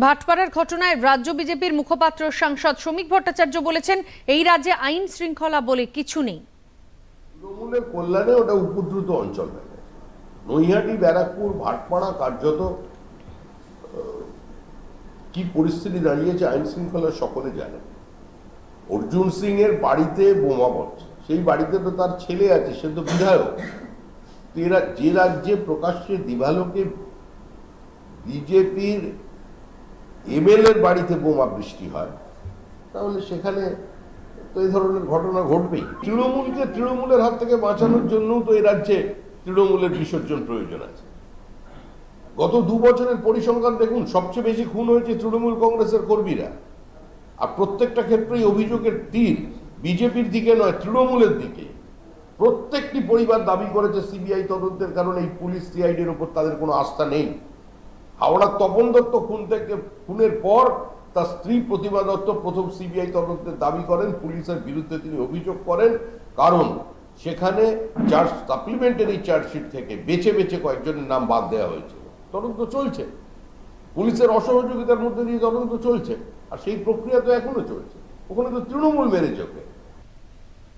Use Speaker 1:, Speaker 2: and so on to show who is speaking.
Speaker 1: ভাটপাড়ার ঘটনায় রাজ্য বিজেপির মুখপাত্র সাংসদ শ্রমিক ভট্টাচার্য বলেছেন, এই রাজ্যে আইন শৃঙ্খলা বলে কিছু নেই।
Speaker 2: তৃণমূলের কল্যাণে ওটা উপদ্রুত অঞ্চল নৈহাটি, ব্যারাকপুর, ভাটপাড়া কার্যত কি পরিস্থিতি দাঁড়িয়েছে আইন শৃঙ্খলা সকলে জানে। অর্জুন সিং এর বাড়িতে বোমা পড়ছে সেই বাড়িতে তো তার ছেলে আছে, সে তো বিধায়ক। তো এরা যে রাজ্যে প্রকাশ্যে দিবালোকে বিজেপির এমএলএর বাড়িতে বোমা বৃষ্টি হয়, তাহলে সেখানে তো এই ধরনের ঘটনা ঘটবেই। তৃণমূলকে তৃণমূলের হাত থেকে বাঁচানোর জন্যও তো এই রাজ্যে তৃণমূলের বিসর্জন প্রয়োজন আছে। গত দু বছরের পরিসংখ্যান দেখুন, সবচেয়ে বেশি খুন হয়েছে তৃণমূল কংগ্রেসের কর্মীরা। আর প্রত্যেকটা ক্ষেত্রেই অভিযোগের তীর বিজেপির দিকে নয়, তৃণমূলের দিকে। প্রত্যেকটি পরিবার দাবি করেছে সিবিআই তদন্তের কারণে এই পুলিশ সিআইডির উপর তাদের কোনো আস্থা নেই। হাওড়ার তপন দত্ত খুন থেকে, খুনের পর তার স্ত্রী প্রতিমা দত্ত প্রথম সিবিআই তদন্তের দাবি করেন, পুলিশের বিরুদ্ধে তিনি অভিযোগ করেন। কারণ সেখানে চার্জ, সাপ্লিমেন্টারি চার্জশিট থেকে বেছে বেছে কয়েকজনের নাম বাদ দেওয়া হয়েছিল তদন্ত চলছে। পুলিশের অসহযোগিতার মধ্যে দিয়ে তদন্ত চলছে। আর সেই প্রক্রিয়া তো এখনও চলছে। ওখানে তো তৃণমূল মেরেছে ওকে।